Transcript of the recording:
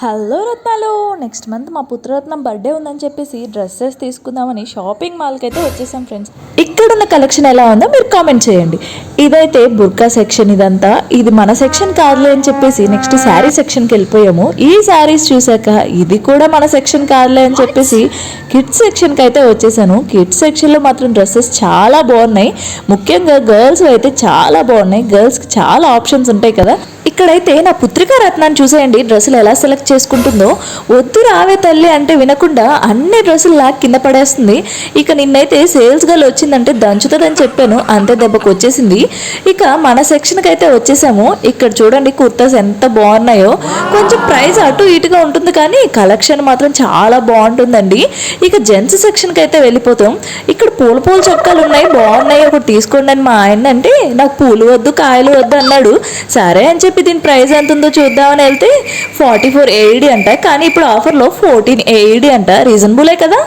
Hello రత్నాలు next month మా పుత్రరత్నం birthday ఉందని చెప్పేసి డ్రెస్సెస్ తీసుకుందామని షాపింగ్ మాల్కి అయితే వచ్చేసాం ఫ్రెండ్స్ ఇక్కడ ఉన్న కలెక్షన్ ఎలా ఉందో మీరు కామెంట్ చేయండి. ఇదైతే బుర్కా సెక్షన్ ఇదంతా. ఇది మన సెక్షన్ కాదులే అని చెప్పేసి నెక్స్ట్ శారీ సెక్షన్కి వెళ్ళిపోయాము. ఈ శారీస్ చూసాక ఇది కూడా మన సెక్షన్ కాదులే అని చెప్పేసి కిడ్స్ సెక్షన్కి అయితే వచ్చేసాను. కిడ్స్ సెక్షన్లో మాత్రం డ్రెస్సెస్ చాలా బాగున్నాయి. ముఖ్యంగా గర్ల్స్ అయితే చాలా బాగున్నాయి. గర్ల్స్కి చాలా ఆప్షన్స్ ఉంటాయి కదా. ఇక్కడైతే నా పుత్రిక రత్నాన్ని చూసేయండి. డ్రెస్సులు ఎలా సెలెక్ట్ చేసుకుంటుందో. వద్దు రావే తల్లి అంటే వినకుండా అన్ని డ్రెస్సులు లాక్ కింద పడేస్తుంది. ఇక నిన్నైతే సేల్స్ గర్ల్ వచ్చిందంటే దంచుతుందని చెప్పాను. అంతే దెబ్బకు వచ్చేసింది. ఇక మన సెక్షన్కి అయితే వచ్చేసాము. ఇక్కడ చూడండి కుర్తాస్ ఎంత బాగున్నాయో. కొంచెం ప్రైస్ అటు ఇటుగా ఉంటుంది కానీ కలెక్షన్ మాత్రం చాలా బాగుంటుందండి. ఇక జెంట్స్ సెక్షన్కి అయితే వెళ్ళిపోతాం. ఇక్కడ పూల పూల చొక్కాలు ఉన్నాయి. బాగున్నాయి. ఒకటి తీసుకోండి అని మా ఆయన అంటే నాకు పూలు వద్దు కాయలు వద్దు అన్నాడు. సరే అని చెప్పి దీని ప్రైస్ ఎంత ఉందో చూద్దామని వెళ్తే ఫార్టీ ఫోర్ ఏడి అంట. కానీ ఇప్పుడు ఆఫర్లో ఫోర్టీన్ ఏడి అంట. రీజనబులే కదా?